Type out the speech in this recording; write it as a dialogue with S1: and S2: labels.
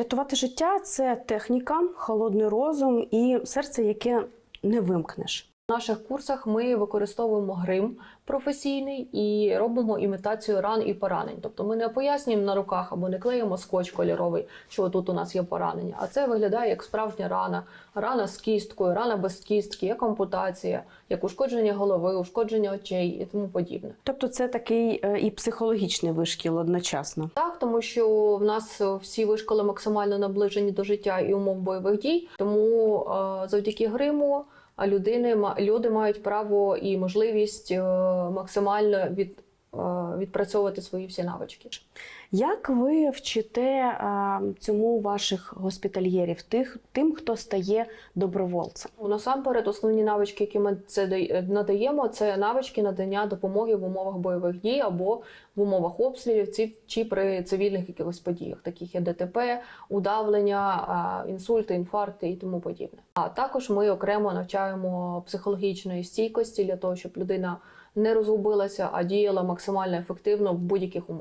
S1: Врятувати життя це техніка, холодний розум і серце, яке не вимкнеш.
S2: В наших курсах ми використовуємо грим професійний і робимо імітацію ран і поранень. Тобто ми не пояснюємо на руках або не клеїмо скотч кольоровий, що тут у нас є поранення. А це виглядає як справжня рана, рана з кісткою, рана без кістки, як ампутація, як ушкодження голови, ушкодження очей і тому подібне.
S1: Тобто, це такий е, і психологічний вишкіл одночасно.
S2: Так, тому що в нас е, всі вишколи максимально наближені до життя і умов бойових дій. Тому е, завдяки гриму людини люди мають право і можливість е, максимально від, відпрацьовувати свої всі навички.
S1: Як ви вчите е, цьому ваших госпітальєрів, тих тим, хто стає добровольцем?
S2: Ну, Насамперед, основні навички, які ми це надаємо, це навички надання допомоги в умовах бойових дій або в умовах обстрілів чи при цивільних якихось подіях, таких як ДТП, удавлення, а, інсульти, інфаркти і тому подібне. А також ми окремо навчаємо психологічної стійкості для того, щоб людина не розгубилася, а діяла максимально ефективно в будь-яких умовах.